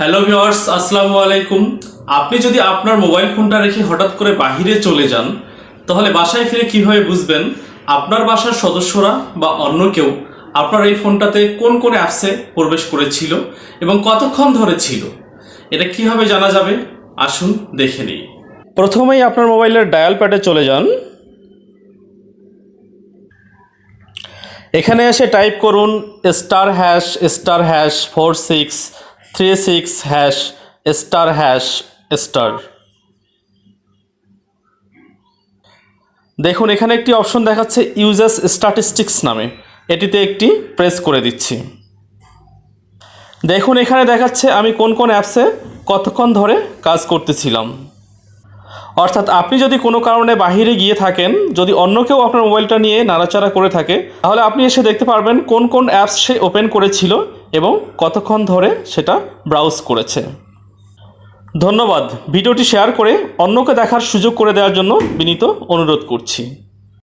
Hello viewers আসসালামু আলাইকুম। আপনি যদি আপনার মোবাইল ফোনটা রেখে হঠাৎ করে বাহিরে চলে যান, তাহলে বাসায় ফিরে কীভাবে বুঝবেন? আপনার বাসার সদস্যরা বা অন্য কেউ আপনার এই ফোনটাতে কোন কোন অ্যাপসে প্রবেশ করেছিল এবং কতক্ষণ ধরে ছিল? এটা কীভাবে জানা যাবে? আসুন দেখে নিই। প্রথমেই আপনার মোবাইলের ডায়াল প্যাডে চলে যান। এখানে এসে টাইপ করুন star hash star hash four six three six hash, star hash, star. দেখুন, এখানে একটি অপশন দেখাচ্ছে ইউজার্স স্ট্যাটিস্টিক্স নামে। এটিতে একটি প্রেস করে দিচ্ছি। দেখুন, এখানে দেখাচ্ছে আমি কোন কোন অ্যাপসে কতক্ষণ ধরে কাজ করতেছিলাম। অর্থাৎ আপনি যদি কোনো কারণে বাহিরে গিয়ে থাকেন, যদি অন্য কেউ আপনার মোবাইলটা নিয়ে নাড়াচাড়া করে থাকে, তাহলে আপনি এসে দেখতে পারবেন কোন কোন অ্যাপস সে ওপেন করেছিল। এবং কতক্ষণ ধরে সেটা ব্রাউজ করেছে। ধন্যবাদ। ভিডিওটি শেয়ার করে অন্যকে দেখার সুযোগ করে দেওয়ার জন্য বিনীত অনুরোধ করছি।